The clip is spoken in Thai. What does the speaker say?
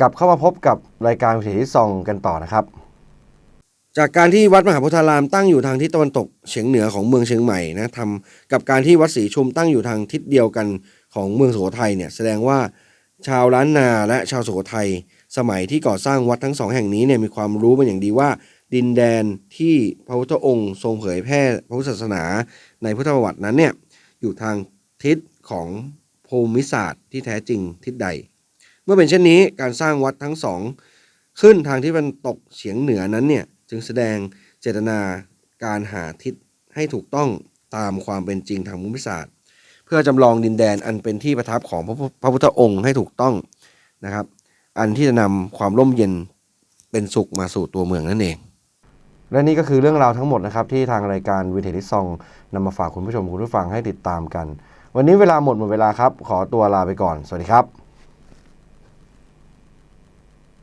กลับเข้ามาพบกับรายการวิถีที่ซองกันต่อนะครับ จากการที่วัดมหาโพธารามตั้งอยู่ทางทิศตะวันตกเฉียงเหนือของเมืองเชียงใหม่นะทำกับการที่วัดศรีชุมตั้งอยู่ทางทิศเดียวกันของเมืองสุโขทัยเนี่ยแสดงว่าชาวล้านนาและชาวสุโขทัยสมัยที่ก่อสร้างวัดทั้งสองแห่งนี้เนี่ยมีความรู้เป็นอย่างดีว่า ดินแดนที่พระพุทธองค์ทรงเผยแพร่พระพุทธศาสนาในพุทธประวัตินั้นเนี่ยอยู่ทางทิศของภูมิศาสตร์ที่แท้จริงทิศใด มื่อเป็นเช่นนี้การสร้างวัดทั้งสองขึ้นทางที่มันตกเฉียงเหนือนั้นเนี่ยจึงแสดงเจตนาการหาทิศให้ถูกต้องตามความเป็นจริงทางภูมิศาสตร์ เพื่อจำลองดินแดนอันเป็นที่ประทับของพระพุพระพุทธองค์ให้ถูกต้องนะครับ อันที่จะนำความร่มเย็นเป็นสุขมาสู่ตัวเมืองนั่นเอง และนี่ก็คือเรื่องราวทั้งหมดนะครับ ที่ทางรายการวิถีทิซองนำมาฝากคุณผู้ชมคุณผู้ฟังให้ติดตามกัน วันนี้เวลาหมดหมดเวลาครับ ขอตัวลาไปก่อน สวัสดีครับ